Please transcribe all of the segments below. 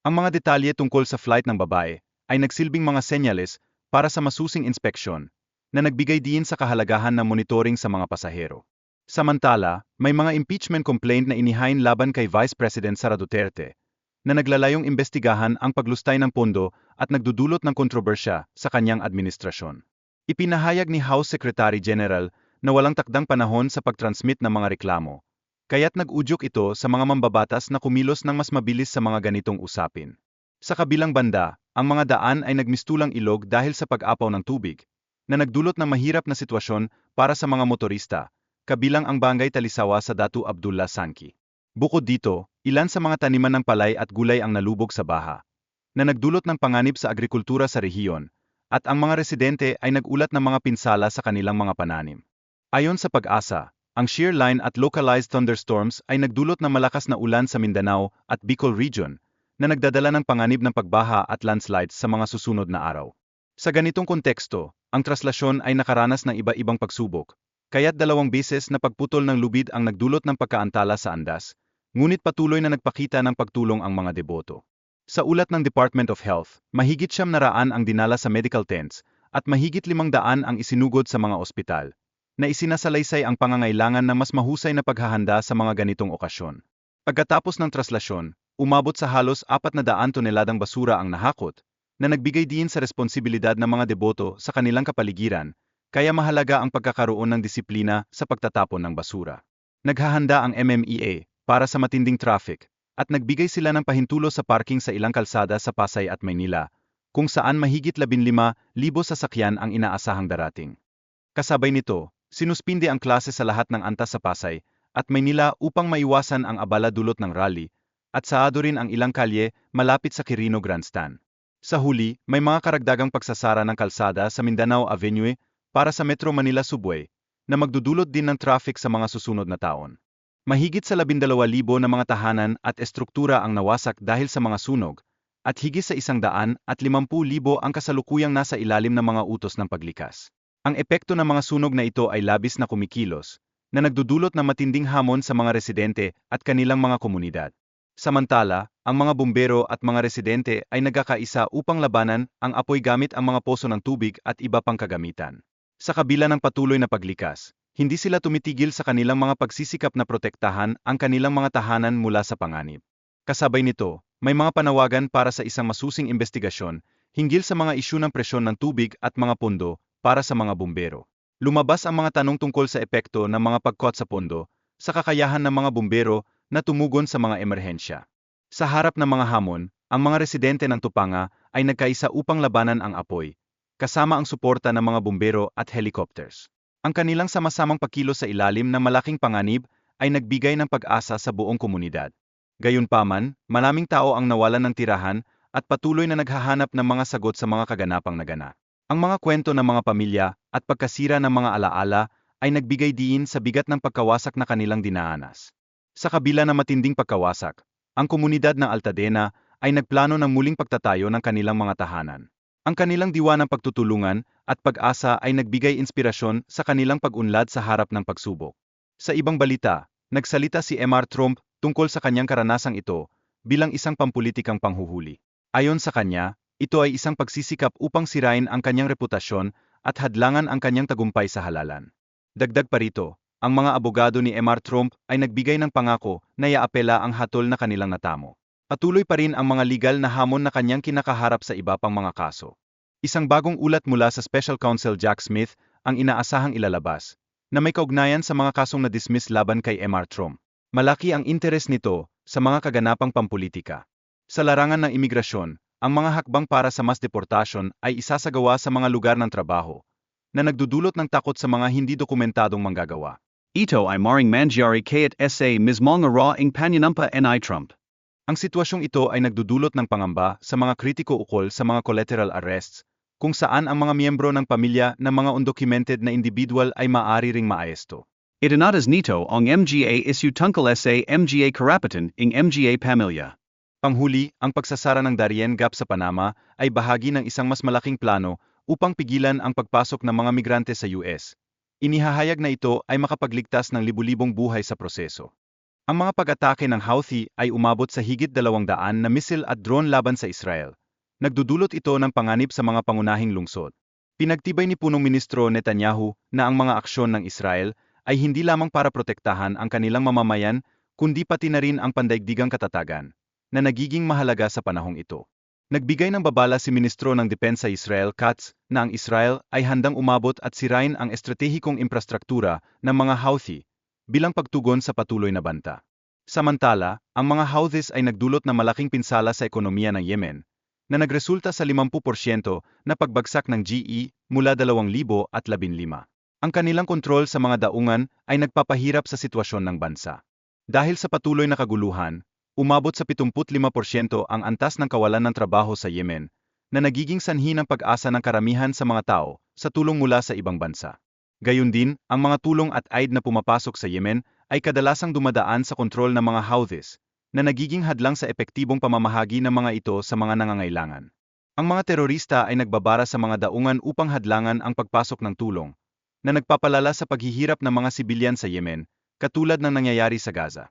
Ang mga detalye tungkol sa flight ng babae ay nagsilbing mga senyales para sa masusing inspeksyon na nagbigay diin sa kahalagahan ng monitoring sa mga pasahero. Samantala, may mga impeachment complaint na inihain laban kay Vice President Sara Duterte na naglalayong imbestigahan ang paglustay ng pondo at nagdudulot ng kontrobersya sa kanyang administrasyon. Ipinahayag ni House Secretary General na walang takdang panahon sa pagtransmit ng mga reklamo, kaya't nag-udyok ito sa mga mambabatas na kumilos ng mas mabilis sa mga ganitong usapin. Sa kabilang banda, ang mga daan ay nagmistulang ilog dahil sa pag-apaw ng tubig, na nagdulot ng mahirap na sitwasyon para sa mga motorista, kabilang ang Bangay Talisawa sa Datu Abdullah Sanki. Bukod dito, ilan sa mga taniman ng palay at gulay ang nalubog sa baha, na nagdulot ng panganib sa agrikultura sa rehiyon, at ang mga residente ay nagulat ng mga pinsala sa kanilang mga pananim. Ayon sa pag-asa, ang shear line at localized thunderstorms ay nagdulot ng malakas na ulan sa Mindanao at Bicol region, na nagdadala ng panganib ng pagbaha at landslides sa mga susunod na araw. Sa ganitong konteksto, ang traslasyon ay nakaranas ng iba-ibang pagsubok, kaya't dalawang beses na pagputol ng lubid ang nagdulot ng pagkaantala sa andas, ngunit patuloy na nagpakita ng pagtulong ang mga deboto. Sa ulat ng Department of Health, mahigit siyam naraan ang dinala sa medical tents at mahigit limang daan ang isinugod sa mga ospital, na isinasalaysay ang pangangailangan ng mas mahusay na paghahanda sa mga ganitong okasyon. Pagkatapos ng traslasyon, umabot sa halos apat na daan toneladang basura ang nahakot, na nagbigay din sa responsibilidad ng mga deboto sa kanilang kapaligiran kaya mahalaga ang pagkakaroon ng disiplina sa pagtatapon ng basura. Naghahanda ang MMEA para sa matinding traffic at nagbigay sila ng pahintulo sa parking sa ilang kalsada sa Pasay at Maynila, kung saan mahigit 15,000 sasakyan ang inaasahang darating. Kasabay nito, sinuspinde ang klase sa lahat ng antas sa Pasay at Maynila upang maiwasan ang abala dulot ng rally, at saado rin ang ilang kalye malapit sa Quirino Grandstand. Sa huli, may mga karagdagang pagsasara ng kalsada sa Mindanao Avenue para sa Metro Manila Subway, na magdudulot din ng traffic sa mga susunod na taon. Mahigit sa 12,000 na mga tahanan at estruktura ang nawasak dahil sa mga sunog, at higit sa isang daan at 50,000 ang kasalukuyang nasa ilalim ng mga utos ng paglikas. Ang epekto ng mga sunog na ito ay labis na kumikilos, na nagdudulot ng matinding hamon sa mga residente at kanilang mga komunidad. Samantala, ang mga bumbero at mga residente ay nagkakaisa upang labanan ang apoy gamit ang mga poso ng tubig at iba pang kagamitan. Sa kabila ng patuloy na paglikas, hindi sila tumitigil sa kanilang mga pagsisikap na protektahan ang kanilang mga tahanan mula sa panganib. Kasabay nito, may mga panawagan para sa isang masusing investigasyon hinggil sa mga isyu ng presyon ng tubig at mga pondo para sa mga bumbero. Lumabas ang mga tanong tungkol sa epekto ng mga pagkot sa pondo sa kakayahan ng mga bumbero na tumugon sa mga emerhensya. Sa harap ng mga hamon, ang mga residente ng Tupanga ay nagkaisa upang labanan ang apoy, kasama ang suporta ng mga bumbero at helicopters. Ang kanilang sama-samang pakilo sa ilalim ng malaking panganib ay nagbigay ng pag-asa sa buong komunidad. Gayunpaman, maraming tao ang nawalan ng tirahan at patuloy na naghahanap ng mga sagot sa mga kaganapang nagana. Ang mga kwento ng mga pamilya at pagkasira ng mga alaala ay nagbigay diin sa bigat ng pagkawasak na kanilang dinaanas. Sa kabila ng matinding pagkawasak, ang komunidad ng Altadena ay nagplano ng muling pagtatayo ng kanilang mga tahanan. Ang kanilang diwa ng pagtutulungan at pag-asa ay nagbigay inspirasyon sa kanilang pag-unlad sa harap ng pagsubok. Sa ibang balita, nagsalita si MR Trump tungkol sa kanyang karanasang ito bilang isang pampulitikang panghuhuli. Ayon sa kanya, ito ay isang pagsisikap upang sirain ang kanyang reputasyon at hadlangan ang kanyang tagumpay sa halalan. Dagdag pa rito, ang mga abogado ni MR Trump ay nagbigay ng pangako na iaapela ang hatol na kanilang natamo. Patuloy pa rin ang mga legal na hamon na kanyang kinakaharap sa iba pang mga kaso. Isang bagong ulat mula sa Special Counsel Jack Smith ang inaasahang ilalabas, na may kaugnayan sa mga kasong na-dismiss laban kay MR Trump. Malaki ang interes nito sa mga kaganapang pampolitika. Sa larangan ng imigrasyon, ang mga hakbang para sa mas deportasyon ay isasagawa sa mga lugar ng trabaho, na nagdudulot ng takot sa mga hindi dokumentadong manggagawa. Ito ay maring mangyari kayat sa mismong raw ing panyanampa ni Trump. Ang sitwasyong ito ay nagdudulot ng pangamba sa mga kritiko ukol sa mga collateral arrests, kung saan ang mga miyembro ng pamilya ng mga undocumented na individual ay maaari ring maaesto. Itinadas nito ang MGA issue tungkol sa MGA Karapatan ing MGA Pamilya. Panghuli, ang pagsasara ng Darien Gap sa Panama ay bahagi ng isang mas malaking plano upang pigilan ang pagpasok ng mga migrante sa US. Inihahayag na ito ay makapagligtas ng libu-libong buhay sa proseso. Ang mga pag-atake ng Houthi ay umabot sa higit 200 na misil at drone laban sa Israel. Nagdudulot ito ng panganib sa mga pangunahing lungsod. Pinagtibay ni punong ministro Netanyahu na ang mga aksyon ng Israel ay hindi lamang para protektahan ang kanilang mamamayan, kundi pati na rin ang pandaigdigang katatagan, na nagiging mahalaga sa panahong ito. Nagbigay ng babala si Ministro ng Depensa Israel Katz na ang Israel ay handang umabot at sirain ang estratehikong infrastruktura ng mga Houthi bilang pagtugon sa patuloy na banta. Samantala, ang mga Houthis ay nagdulot ng malaking pinsala sa ekonomiya ng Yemen, na nagresulta sa 50% na pagbagsak ng GE mula 2015. Ang kanilang kontrol sa mga daungan ay nagpapahirap sa sitwasyon ng bansa. Dahil sa patuloy na kaguluhan, umabot sa 75% ang antas ng kawalan ng trabaho sa Yemen, na nagiging sanhi ng pag-asa ng karamihan sa mga tao sa tulong mula sa ibang bansa. Gayun din, ang mga tulong at aid na pumapasok sa Yemen ay kadalasang dumadaan sa kontrol ng mga Houthis, na nagiging hadlang sa epektibong pamamahagi ng mga ito sa mga nangangailangan. Ang mga terorista ay nagbabara sa mga daungan upang hadlangan ang pagpasok ng tulong, na nagpapalala sa paghihirap ng mga sibilyan sa Yemen, katulad ng nangyayari sa Gaza.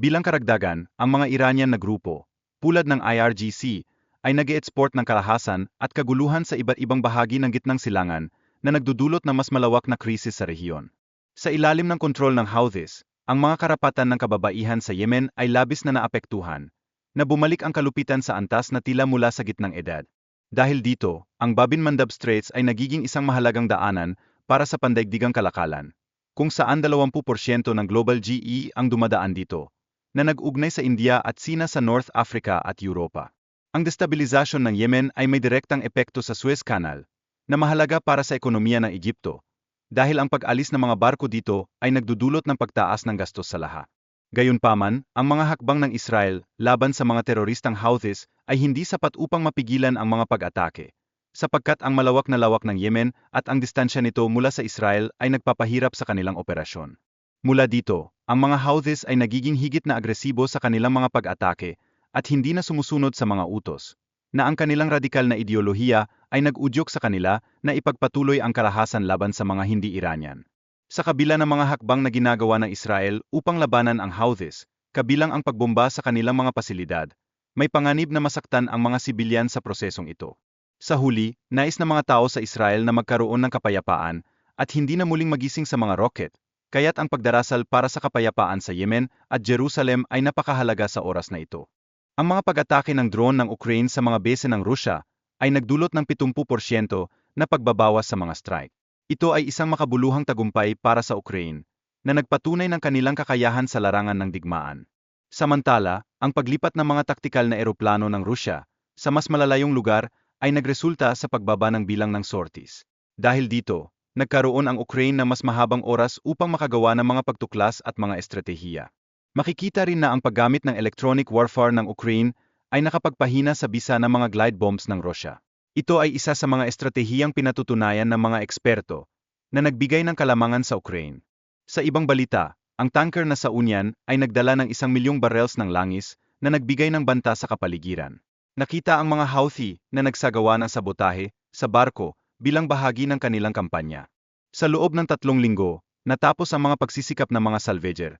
Bilang karagdagan, ang mga Iranian na grupo, tulad ng IRGC, ay nag export ng kalahasan at kaguluhan sa iba't ibang bahagi ng gitnang silangan na nagdudulot ng mas malawak na krisis sa rehiyon. Sa ilalim ng kontrol ng Houthis, ang mga karapatan ng kababaihan sa Yemen ay labis na naapektuhan, na bumalik ang kalupitan sa antas na tila mula sa gitnang edad. Dahil dito, ang Babin Mandab Straits ay nagiging isang mahalagang daanan para sa pandaigdigang kalakalan, kung saan 20% ng global GE ang dumadaan dito, na nag-ugnay sa India at Sina sa North Africa at Europa. Ang destabilisasyon ng Yemen ay may direktang epekto sa Suez Canal, na mahalaga para sa ekonomiya ng Egypto, dahil ang pag-alis ng mga barko dito ay nagdudulot ng pagtaas ng gastos sa lahat. Gayunpaman, ang mga hakbang ng Israel laban sa mga teroristang Houthis ay hindi sapat upang mapigilan ang mga pag-atake, sapagkat ang malawak na lawak ng Yemen at ang distansya nito mula sa Israel ay nagpapahirap sa kanilang operasyon. Mula dito, ang mga Houthis ay nagiging higit na agresibo sa kanilang mga pag-atake at hindi na sumusunod sa mga utos, na ang kanilang radikal na ideolohiya ay nag-udyok sa kanila na ipagpatuloy ang kalahasan laban sa mga hindi Iranian. Sa kabila ng mga hakbang na ginagawa ng Israel upang labanan ang Houthis, kabilang ang pagbomba sa kanilang mga pasilidad, may panganib na masaktan ang mga sibilyan sa prosesong ito. Sa huli, nais ng mga tao sa Israel na magkaroon ng kapayapaan at hindi na muling magising sa mga rocket, kaya't ang pagdarasal para sa kapayapaan sa Yemen at Jerusalem ay napakahalaga sa oras na ito. Ang mga pag-atake ng drone ng Ukraine sa mga base ng Rusya ay nagdulot ng 70% na pagbabawas sa mga strike. Ito ay isang makabuluhang tagumpay para sa Ukraine, na nagpatunay ng kanilang kakayahan sa larangan ng digmaan. Samantala, ang paglipat ng mga taktikal na eroplano ng Rusya sa mas malalayong lugar ay nagresulta sa pagbaba ng bilang ng sorties. Dahil dito, nagkaroon ang Ukraine ng mas mahabang oras upang makagawa ng mga pagtuklas at mga estratehiya. Makikita rin na ang paggamit ng electronic warfare ng Ukraine ay nakapagpahina sa bisa ng mga glide bombs ng Russia. Ito ay isa sa mga estratehiyang pinatutunayan ng mga eksperto na nagbigay ng kalamangan sa Ukraine. Sa ibang balita, ang tanker na sa Unyan ay nagdala ng isang milyong barrels ng langis na nagbigay ng banta sa kapaligiran. Nakita ang mga Houthi na nagsagawa ng sabotahe sa barko bilang bahagi ng kanilang kampanya. Sa loob ng tatlong linggo, natapos ang mga pagsisikap ng mga salvager,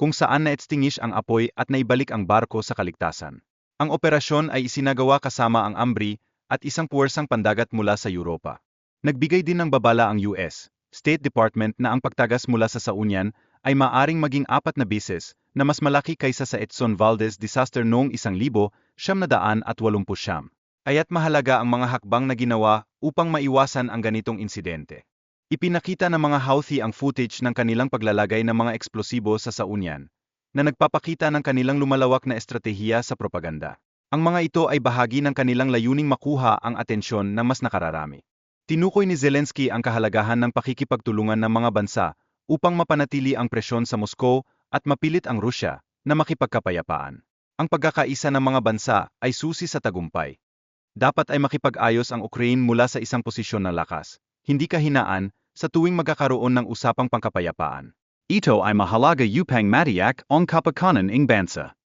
kung saan na-extinguish ang apoy at naibalik ang barko sa kaligtasan. Ang operasyon ay isinagawa kasama ang AMBRI at isang puwersang pandagat mula sa Europa. Nagbigay din ng babala ang US, State Department na ang pagtagas mula sa Saunian ay maaring maging apat na bises na mas malaki kaysa sa Edson Valdez disaster noong 1980 at 80. Kaya't mahalaga ang mga hakbang na ginawa upang maiwasan ang ganitong insidente. Ipinakita ng mga Houthi ang footage ng kanilang paglalagay ng mga eksplosibo sa Saunian, na nagpapakita ng kanilang lumalawak na estratehiya sa propaganda. Ang mga ito ay bahagi ng kanilang layuning makuha ang atensyon ng mas nakararami. Tinukoy ni Zelensky ang kahalagahan ng pakikipagtulungan ng mga bansa upang mapanatili ang presyon sa Moscow at mapilit ang Rusya na makipagkapayapaan. Ang pagkakaisa ng mga bansa ay susi sa tagumpay. Dapat ay makipag-ayos ang Ukraine mula sa isang posisyon ng lakas, hindi kahinaan, sa tuwing magkakaroon ng usapang pangkapayapaan. Ito ay mahalaga upang matiyak ang kapakanan ng bansa.